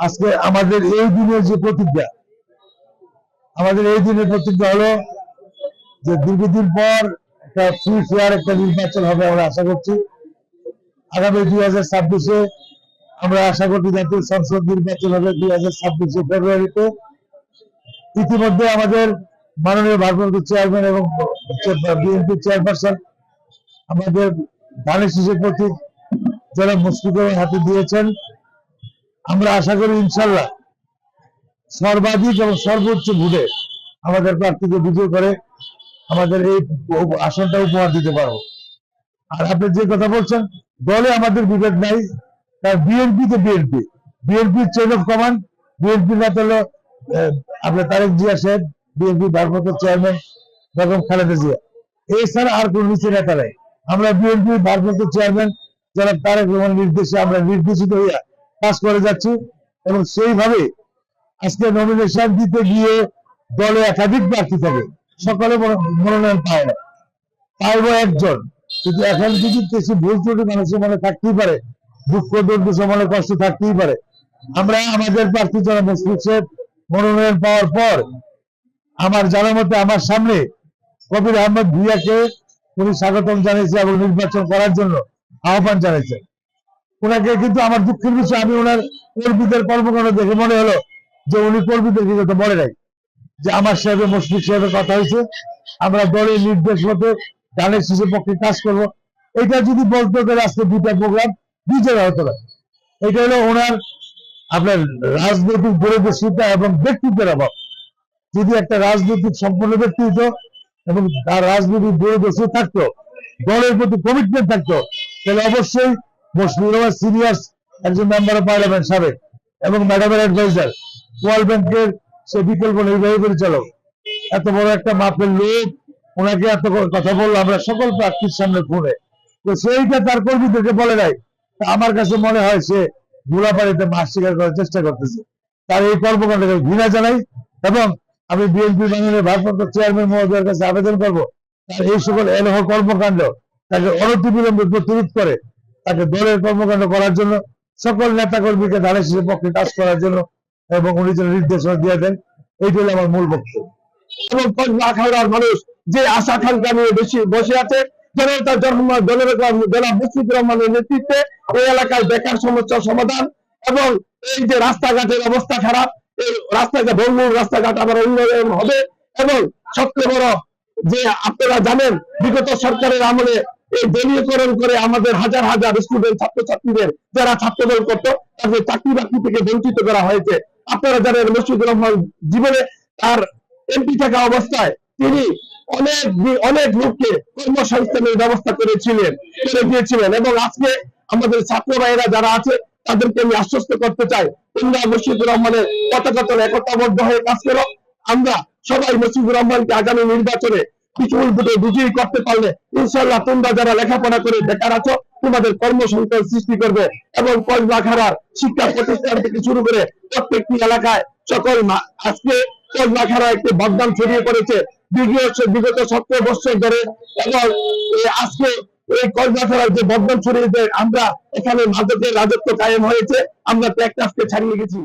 আজকে আমাদের এই দিনের যে প্রতিজ্ঞা, আমাদের এই দিনের প্রতিজ্ঞা হলো যে দীর্ঘদিন পর একটা ফ্রি ফেয়ার একটা নির্বাচন হবে আমরা আশা করছি। আগামী দুই হাজার ছাব্বিশে আমরা আশা করছি জাতীয় সংসদ নির্বাচন হবে দুই হাজার ছাব্বিশে ফেব্রুয়ারিতে। ইতিমধ্যে আমাদের মাননীয় ভারপ্রাপ্ত চেয়ারম্যান এবং বিএনপি চেয়ারপারসন আমাদের ধানের শীষের প্রতি যারা মুশফিকের হাতে দিয়েছেন। আমরা আশা করি ইনশাল্লাহ সর্বাধিক এবং সর্বোচ্চ ভোটে আমাদের প্রার্থীকে বিজয় করে আমাদের এই আসনটা উপহার দিতে পারব। আর আপনি যে কথা বলছেন, দলে আমাদের বিভেদ নাই তার বিএনপি তো বিএনপি বিএনপির চেন অফ কমান্ড বিএনপির নেতা হলো আপনার তারেক জিয়া সাহেব বিএনপি ভারপ্রাপ্ত চেয়ারম্যান বেগম খালেদা জিয়া। এছাড়া আর কোন নিচে নেতা নাই। আমরা বিএনপি ভারপ্রাপ্ত চেয়ারম্যান যারা তারেক রহমান নির্দেশে আমরা নির্দেশিত হইয়া কাজ করে যাচ্ছি এবং সেইভাবে আজকে নমিনেশন দিতে গিয়ে দলে একাধিক প্রার্থী থাকে। সকলে মনোনয়ন পায় না। পাইব একজন। কিন্তু এখন যদি কিছু ভুল ত্রুটি মানুষের মনে থাকতেই পারে। দুঃখ দুর্গ মনে কষ্ট থাকতেই পারে। আমরা আমাদের প্রার্থী যারা মুশফিক সাহেব, মনোনয়ন পাওয়ার পর আমার জানা মতে আমার সামনে কবির আহমদ ভুইয়াকে উনি স্বাগতম জানিয়েছে এবং নির্বাচন করার জন্য আহ্বান জানিয়েছেন। ওনাকে কিন্তু আমার দুঃখের বিষয়, আমি ওনার কর্মীদের কর্মকাণ্ড দেখে মনে হলো যে উনি কর্মীদের কিন্তু তো বলে নাই। যে আমার সাহেবের, মুশফিক সাহেবের কথা হয়েছে, আমরা দলের নির্দেশ মতো গানের শিশুর পক্ষে কাজ করব। এটা যদি বলতে গেলে আজকে দুটা প্রোগ্রাম দুই জায়গায় হতো না এটা হলো ওনার আপনার রাজনৈতিক দূরদর্শিতা এবং ব্যক্তিত্বের অভাব। যদি একটা রাজনৈতিক সম্পন্ন ব্যক্তি হতো এবং তার রাজনৈতিক দূরদর্শী থাকতো, দলের প্রতি কমিটমেন্ট থাকতো, তাহলে অবশ্যই রহমান সিনিয়র একজন মেম্বার অফ পার্লামেন্ট সাবেক, এবং ম্যাডামের অ্যাডভাইজার ওয়ার্ল্ড ব্যাংকের সে বিকল্প নির্বাহী পরিচালক এত বড় একটা মাপের লোক, ওনাকে এত কথা বলল, আমরা সকল প্রার্থীর সামনে ফোনে। তো সেইটা তার কর্মীদেরকে বলে নাই। আমার কাছে মনে হয় সে গোলাপাড়িতে মাস স্বীকার করার চেষ্টা করতেছে। তার এই কর্মকাণ্ডকে ঘৃণা জানাই, এবং আমি বিএনপি বাংলার ভারপ্রাপ্ত চেয়ারম্যান মহোদয়ের কাছে আবেদন করব। তার এই সকল এলহ কর্মকাণ্ড তাকে অনতিবিলম্বে প্রতিরোধ করে তাকে দলের কর্মকাণ্ড করার জন্য সকল নেতা কর্মীকে ধানের শীষের পক্ষে কাজ করার জন্য এবং উনি যেন নির্দেশনা দিয়ে দেন, এইটা হলো আমার মূল বক্তব্য। এবং আখাউড়ার মানুষ যে আশা আকাঙ্ক্ষা নিয়ে বেশি বসে আছে জনতা জন্ম জনতা জেলা মুশফিকুর রহমানের নেতৃত্বে এই এলাকায় বেকার সমস্যার সমাধান এবং এই যে রাস্তাঘাটের অবস্থা খারাপ, এই রাস্তাঘাট ভঙ্গুর রাস্তাঘাট আবার উন্নয়ন হবে এবং সবচেয়ে বড় যে আপনারা জানেন, বিগত সরকারের আমলে এই দলীয়করণ করে আমাদের হাজার হাজার স্টুডেন্ট ছাত্রছাত্রীদের যারা ছাত্রদল করতো, তাদের চাকরি বাকরি থেকে বঞ্চিত করা হয়েছে। আপনারা জানেন মুশফিকুর রহমান জীবনে তার এমপি থাকা অবস্থায় তিনি অনেক অনেক লোককে কর্মসংস্থানের ব্যবস্থা করেছিলেন, করে দিয়েছিলেন এবং আজকে আমাদের ছাত্র ভাইয়েরা যারা আছে, তাদেরকে আমি আশ্বস্ত করতে চাই, তোমরা মুশিদুর রহমানের পতাকা তলে একতাবদ্ধ হয়ে কাজ করো। আমরা সবাই মুশিদুর রহমানকে আগামী নির্বাচনে বিপুল ভোটে বিজয়ী করতে পারলে ইনশাল্লাহ তোমরা যারা লেখাপড়া করে বেকার আছো, তোমাদের কর্মসংস্থান সৃষ্টি করবে এবং কলবাখারার শিক্ষা প্রতিষ্ঠান থেকে শুরু করে প্রত্যেকটি এলাকায় সকল আজকে কলবাখারা একটি বদনাম ছড়িয়ে পড়েছে। বিগত সতেরো বছর ধরে এবং আজকে এই কলবাখারার যে বদনাম ছড়িয়েছে আমরা এখানে মাদকের রাজত্ব কায়েম হয়েছে। আমরা ট্যাক্টাসকে ছাড়িয়ে গেছি।